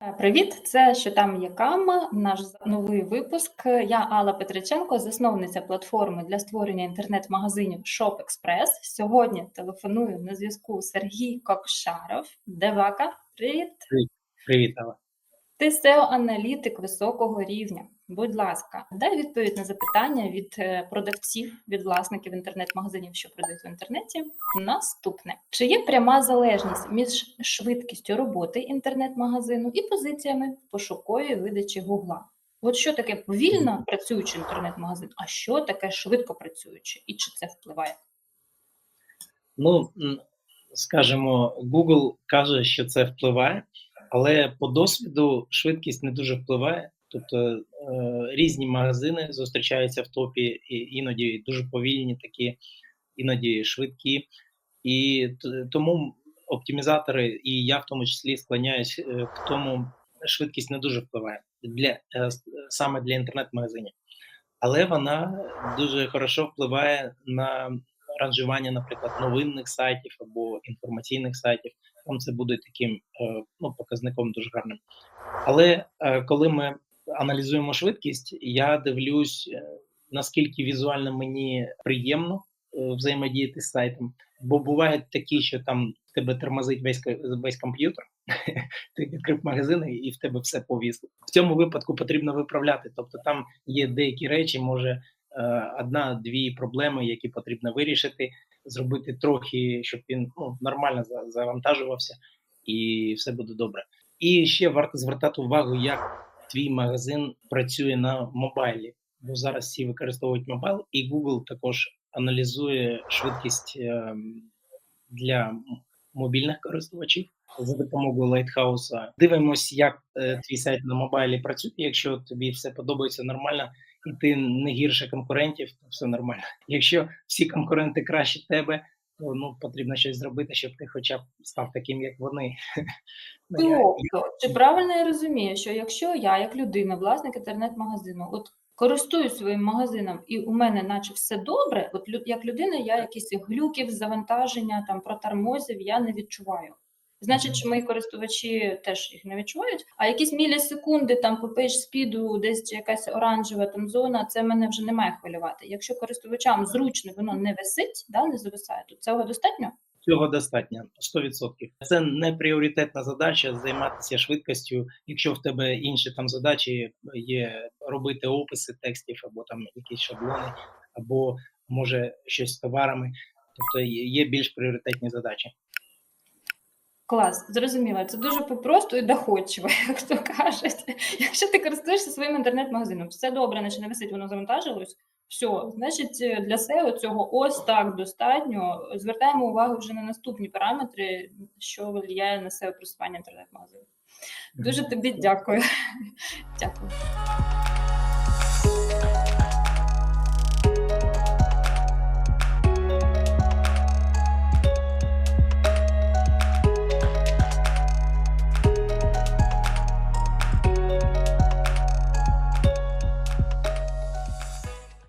Е, Привіт, це що там є кам, наш новий випуск. Я Алла Петриченко, засновниця платформи для створення інтернет-магазинів Shop. Сьогодні телефоную на зв'язку Сергій Кокшаров. Девака, привіт. Привіт, Алла. Ти SEO-аналітик високого рівня. Будь ласка, дай відповідь на запитання від е, продавців, від власників інтернет-магазинів, що продають в інтернеті. Наступне: чи є пряма залежність між швидкістю роботи інтернет-магазину і позиціями в пошуковій видачі Гугла? От що таке повільно працюючий інтернет-магазин, а що таке швидко працюючий, і чи це впливає? Ну, скажімо, Google каже, що це впливає, але по досвіду швидкість не дуже впливає. Тобто е, різні магазини зустрічаються в топі, і іноді дуже повільні, такі, іноді швидкі. І тому оптимізатори, і я в тому числі склоняюсь е, к тому, швидкість не дуже впливає для е, саме для інтернет-магазинів. Але вона дуже хорошо впливає на ранжування, наприклад, новинних сайтів або інформаційних сайтів. Там це буде таким е, ну, показником дуже гарним. Але е, коли ми аналізуємо швидкість, я дивлюсь, е, наскільки візуально мені приємно взаємодіяти з сайтом. Бо бувають такі, що там в тебе тормозить весь, весь комп'ютер, ти відкрив магазин і- в тебе все повісло. В цьому випадку потрібно виправляти. Тобто там є деякі речі, може одна-дві проблеми, які потрібно вирішити, зробити трохи, щоб він ну, нормально завантажувався, і все буде добре. І ще варто звертати увагу, як твій магазин працює на мобайлі. Бо зараз всі використовують мобайл, і Google також аналізує швидкість ем, для мобільних користувачів за допомогою Лайтхауса. Дивимось, як е, твій сайт на мобайлі працює. Якщо тобі все подобається нормально, і ти не гірше конкурентів, то все нормально. Якщо всі конкуренти краще тебе, то ну потрібно щось зробити, щоб ти хоча б став таким, як вони. Ну, Тобто, чи правильно я розумію, що якщо я, як людина, власник інтернет-магазину, от користуюсь своїм магазином, і у мене наче все добре, от як людина, я якісь глюків, завантаження, там протормозів я не відчуваю. Значить, що мої користувачі теж їх не відчувають, а якісь мілісекунди там по пейдж спіду, десь якась оранжева там зона, це мене вже не має хвилювати. Якщо користувачам зручно воно не висить, да, не зависає, то цього достатньо? Цього достатньо 100%. Це не пріоритетна задача займатися швидкістю. Якщо в тебе інші там задачі є робити описи текстів, або там якісь шаблони, або може щось з товарами. Тобто є більш пріоритетні задачі. Клас, зрозуміло. Це дуже попросту і доходчиво, як то кажуть. Якщо ти користуєшся своїм інтернет-магазином, все добре, наче не висить, воно завантажилось. Все, значить, для SEO цього ось так достатньо. Звертаємо увагу вже на наступні параметри, що впливає на SEO просування інтернет-магазину. Дуже тобі дякую. Дякую.